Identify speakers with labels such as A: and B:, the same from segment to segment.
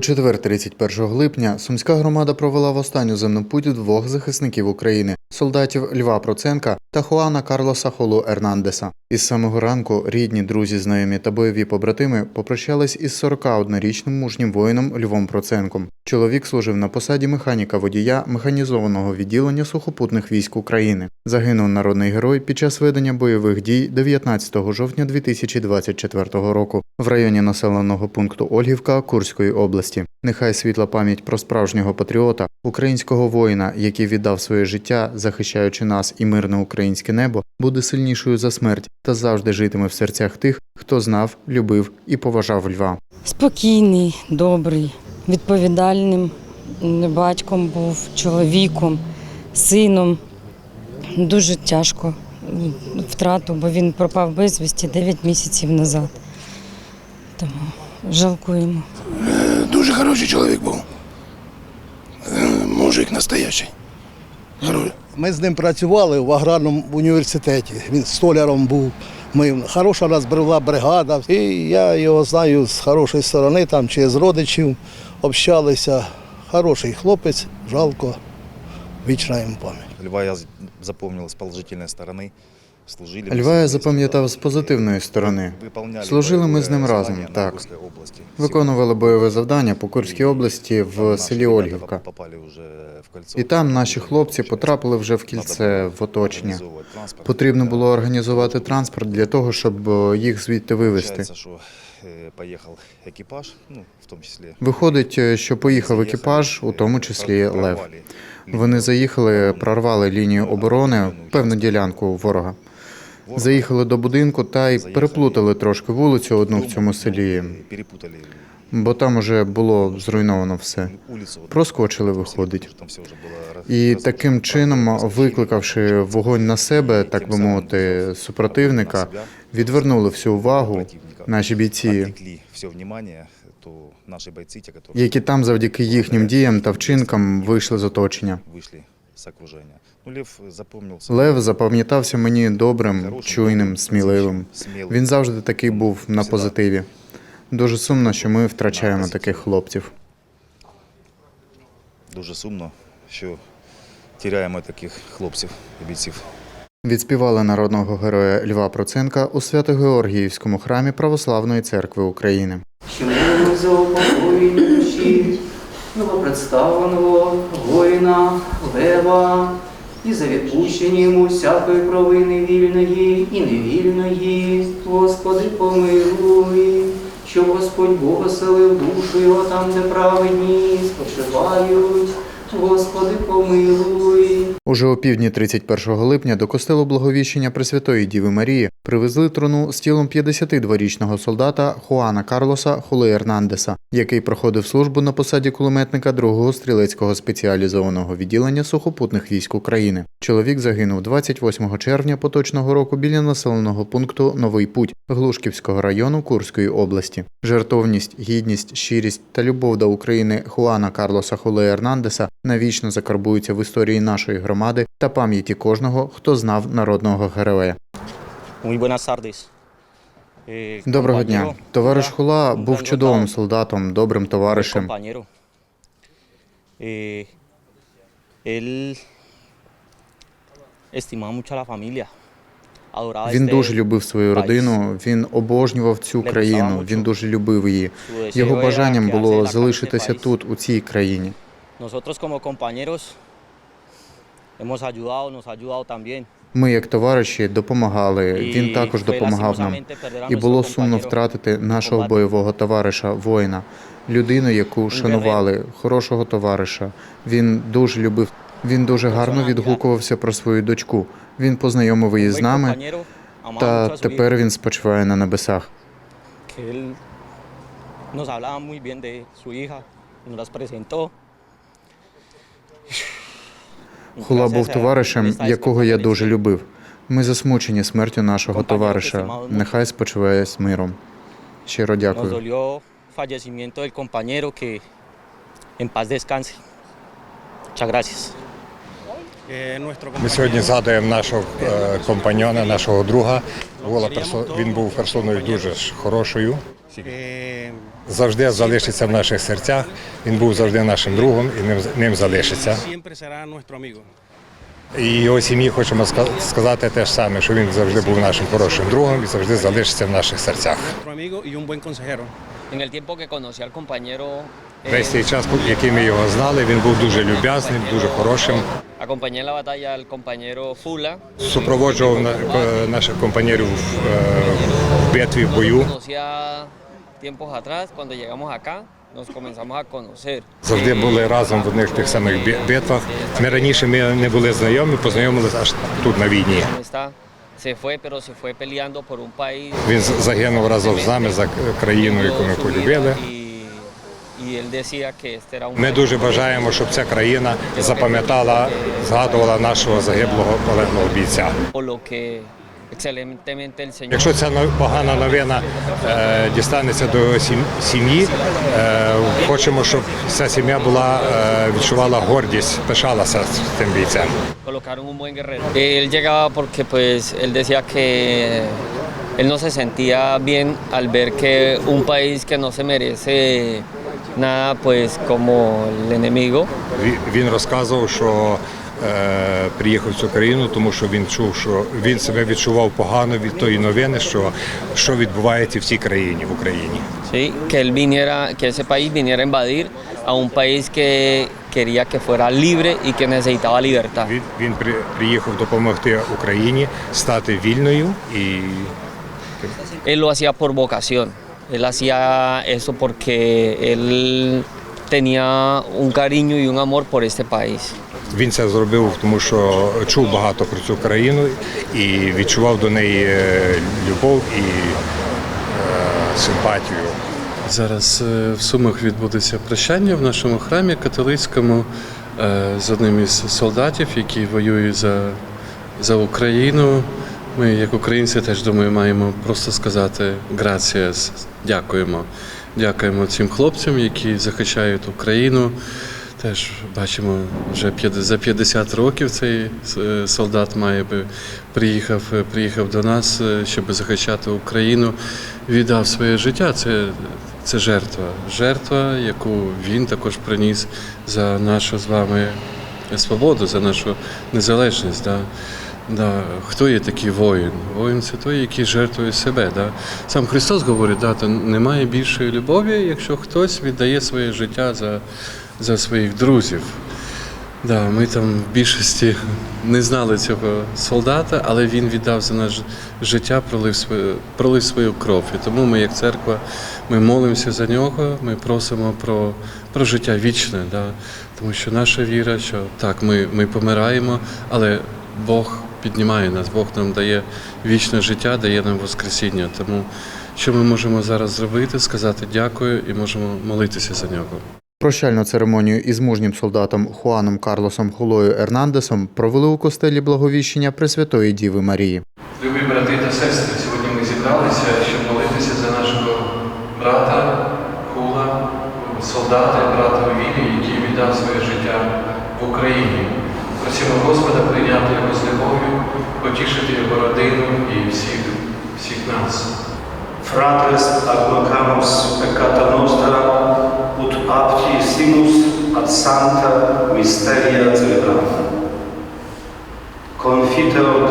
A: У четвер, 31 липня, сумська громада провела в останню земну путь двох захисників України солдатів Льва Проценка та Хуана Карлоса Холу Ернандеса. Із самого ранку рідні, друзі, знайомі та бойові побратими попрощались із 41-річним мужнім воїном Львом Проценком. Чоловік служив на посаді механіка водія механізованого відділення сухопутних військ України. Загинув народний герой під час ведення бойових дій 19 жовтня 2024 року в районі населеного пункту Ольгівка Курської області. Нехай світла пам'ять про справжнього патріота, українського воїна, який віддав своє життя, захищаючи нас і мирне українське небо, буде сильнішою за смерть та завжди житиме в серцях тих, хто знав, любив і поважав Льва.
B: Спокійний, добрий, відповідальним батьком був, чоловіком, сином. Дуже тяжко втрату, бо він пропав безвісті 9 місяців назад. Тому жалкуємо.
C: Дуже хороший чоловік був. Е, Мужик настоящий. Хороший.
D: Ми з ним працювали в аграрному університеті. Він столяром був. Ми хороша нас була бригада. І я його знаю з хорошої сторони, там чи з родичів общалися. Хороший хлопець, жалко. Вічна йому пам'ять.
E: Льва я з- запомнил с положительной стороны. Служили. мы
A: Льва
E: с
A: я
E: ним
A: запам'ятав з
E: вместе.
A: позитивної сторони.
E: Выполняли
A: Служили ми з ним
E: боевое
A: разом,
E: задание на
A: так.
E: Курской области.
A: Виконували бойове завдання по Курській області в
E: Наши
A: селі
E: ребята
A: Ольгівка.
E: Попали уже в кольцо.
A: І там наші хлопці потрапили вже в кільце в оточення. Потрібно було організувати транспорт для того, щоб е, їх звідти вивезти.
E: Получается, что э, поехал экипаж, ну, в том числе.
A: Виходить, е, що поїхав екіпаж, у тому числі Лев. Вони заїхали, прорвали лінію оборони, певну ділянку ворога. Заїхали до будинку та й переплутали трошки вулицю одну в цьому селі,
E: Перепутали
A: бо там уже було зруйновано все.
E: улицу. вот,
A: Проскочили,
E: там
A: виходить.
E: Там все уже было
A: І
E: раз-
A: таким
E: разрушено,
A: чином,
E: разрушено.
A: викликавши вогонь на себе, так би мовити, супротивника, відвернули всю увагу
E: противника.
A: наші бійці,
E: Отвлекли все внимание, то наши бойцы, те, которые
A: які там завдяки їхнім діям та вчинкам вийшли з оточення.
E: вышли с окружения. Ну, Лев запомнился.
A: Лев запам'ятався мені добрим, чуйним, сміливим. Він завжди такий був на позитиві. Дуже сумно, що ми втрачаємо таких хлопців.
E: Дуже сумно, що тіряємо таких хлопців і бійців.
A: Відспівали народного героя Льва Проценка у Свято-Георгіївському храмі Православної церкви України.
F: що ми за душі новопредставленого воїна Лева і за відпущення йому всякої провини вільної і невільної, Господи, помилуй, щоб Господь Бог оселив душу його там, де праведні спочивають. Господи, помилуй.
A: Уже о півдні 31 липня до костелу Благовіщення Пресвятої Діви Марії привезли труну з тілом 52-річного солдата Хуана Карлоса Хули Ернандеса, який проходив службу на посаді кулеметника 2-го стрілецького спеціалізованого відділення сухопутних військ України. Чоловік загинув 28 червня поточного року біля населеного пункту Новий Путь Глушківського району Курської області. Жертовність, гідність, щирість та любов до України Хуана Карлоса Хули Ернандеса навічно закарбуються в історії нашої громади та пам'яті кожного, хто знав народного героя.
G: Eh,
A: Доброго дня. Товариш Хула був чудовим солдатом, добрим товаришем.
G: Adoraba
A: Він дуже любив свою родину, він обожнював цю країну, він дуже любив її. Його бажанням було залишитися тут, у цій країні.
G: Nosotros como compañeros hemos ayudado, nos ha ayudado también.
A: Ми, як товариші, допомагали. Він також допомагав нам. І було сумно втратити нашого бойового товариша, воїна, людину, яку шанували, хорошого товариша. Він дуже любив. Він дуже гарно відгукувався про свою дочку. Він познайомив її з нами, та тепер він спочиває на небесах.
G: nos hablaba muy bien de su hija, nos las presentó.
A: Хула був товаришем, якого я дуже любив. Ми засмучені смертю нашого товариша. Нехай спочиває з миром. Щиро дякую.
G: nuestro
H: Ми сьогодні згадуємо нашого е, компаньйона, нашого друга. Він був персоною дуже хорошою. Завжди залишиться в наших серцях. Він був завжди нашим другом і ним, ним залишиться. І його сім'ї хочемо сказати те ж саме, що він завжди був нашим хорошим другом і завжди залишиться в наших серцях.
I: Eh,
H: Весь цей час, який ми його знали, він був дуже люб'язним, дуже хорошим. Супроводжував на- наших компаньєрів е, в битві, в бою.
I: Tiempos atrás, cuando llegamos acá, nos comenzamos a conocer.
H: Завжди були разом в одних тих самих битвах. Ми раніше ми не були знайомі, познайомилися аж тут на війні.
I: Se fue, pero se fue peleando por un país.
H: Він загинув разом з нами за країну, яку ми полюбили. Ми дуже бажаємо, щоб ця країна запам'ятала, згадувала нашого загиблого полеглого бійця. Якщо ця погана новина е, дістанеться до сім- сім'ї, е, хочемо, щоб ця сім'я була е, відчувала гордість, пишалася цим бійцем.
I: Él no se sentía bien al ver que un país que no se merece nada pues como el enemigo
H: Ві- Він розказував, що е, приїхав в цю країну, тому що він чув, що він себе відчував погано від тої новини, що, що відбувається в цій країні, в Україні.
I: ¿sí? que él viniera que ese país viniera a invadir a un país que quería que fuera libre y que necesitaba libertad
H: Він, він при, приїхав допомогти Україні стати вільною і
I: él lo hacía por vocación él hacía eso porque él tenía un cariño y un amor por este país
H: він це зробив, тому що чув багато про цю країну і відчував до неї е, любов і е, симпатію.
J: Зараз е, в Сумах відбудеться прощання в нашому храмі католицькому е, з одним із солдатів, який воює за, за Україну. Ми, як українці, теж думаю, маємо просто сказати граціас, дякуємо. Дякуємо цим хлопцям, які захищають Україну. Теж бачимо, вже за 50 років цей е, солдат має би приїхав, е, приїхав до нас, е, щоб захищати Україну, віддав своє життя. Це, це жертва. Жертва, яку він також приніс за нашу з вами свободу, за нашу незалежність. Да? Да. Хто є такий воїн? Воїн це той, який жертвує себе. Да? Сам Христос говорить, да, то немає більшої любові, якщо хтось віддає своє життя за, за своїх друзів. Да, ми там в більшості не знали цього солдата, але він віддав за наше життя, пролив свою, пролив свою кров. І тому ми, як церква, ми молимося за нього, ми просимо про, про життя вічне. Да? Тому що наша віра, що так, ми, ми помираємо, але Бог піднімає нас, Бог нам дає вічне життя, дає нам Воскресіння. Тому що ми можемо зараз зробити, сказати дякую і можемо молитися за нього.
A: Прощальну церемонію із мужнім солдатом Хуаном Карлосом Хулою Ернандесом провели у костелі Благовіщення Пресвятої Діви Марії.
J: Любі брати та сестри, сьогодні ми зібралися, щоб молитися за нашого брата Хула, солдата, брата у вірі, який віддав своє життя в Україні. Просимо Господа прийняти його з любов'ю, потішити його родину і всіх, всіх нас.
K: Fratres aglocamus peccata nostra, ut aptissimus ad sancta mysteria celebrata. Confiteor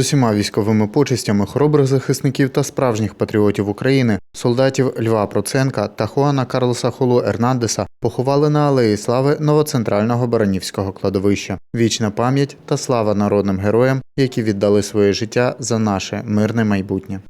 A: усіма військовими почестями хоробрих захисників та справжніх патріотів України, солдатів Льва Проценка та Хуана Карлоса Холу Ернандеса поховали на алеї слави новоцентрального Баранівського кладовища. Вічна пам'ять та слава народним героям, які віддали своє життя за наше мирне майбутнє.